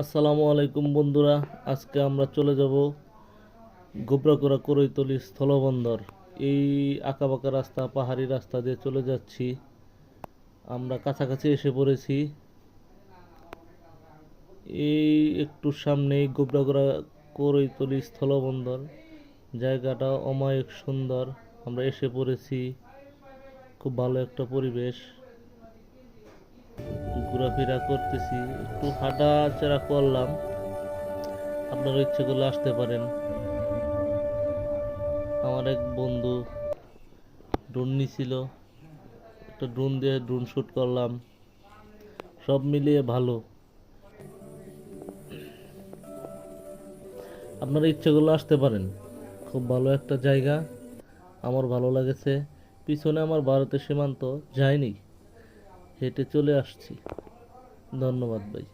আসসালামু আলাইকুম বন্ধুরা, আজকে আমরা চলে যাব গোবরাকোড়া করৈতলি স্থলবন্দর। এই আঁকাবাঁকা রাস্তা, পাহাড়ি রাস্তা দিয়ে চলে যাচ্ছি। আমরা কাছাকাছি এসে পড়েছি। এই একটু সামনেই গোবরাকোড়া করৈতলি স্থলবন্দর। জায়গাটা অমায়িক সুন্দর। আমরা এসে পড়েছি। খুব ভালো একটা পরিবেশ। ঘোরাফেরা করতেছি, একটু হাঁটাচড়া করলাম। আপনারা ইচ্ছে করলে আসতে পারেন। আমার এক বন্ধু ড্রোন নিছিল। একটা ড্রোন দিয়ে ড্রোন শ্যুট করলাম। সব মিলিয়ে ভালো। আপনারা ইচ্ছে করলে আসতে পারেন। খুব ভালো একটা জায়গা। আমার ভালো লাগেছে। পিছনে আমার ভারতের সীমান্ত। যায়নি হেঁটে চলে আসছি। ধন্যবাদ ভাই।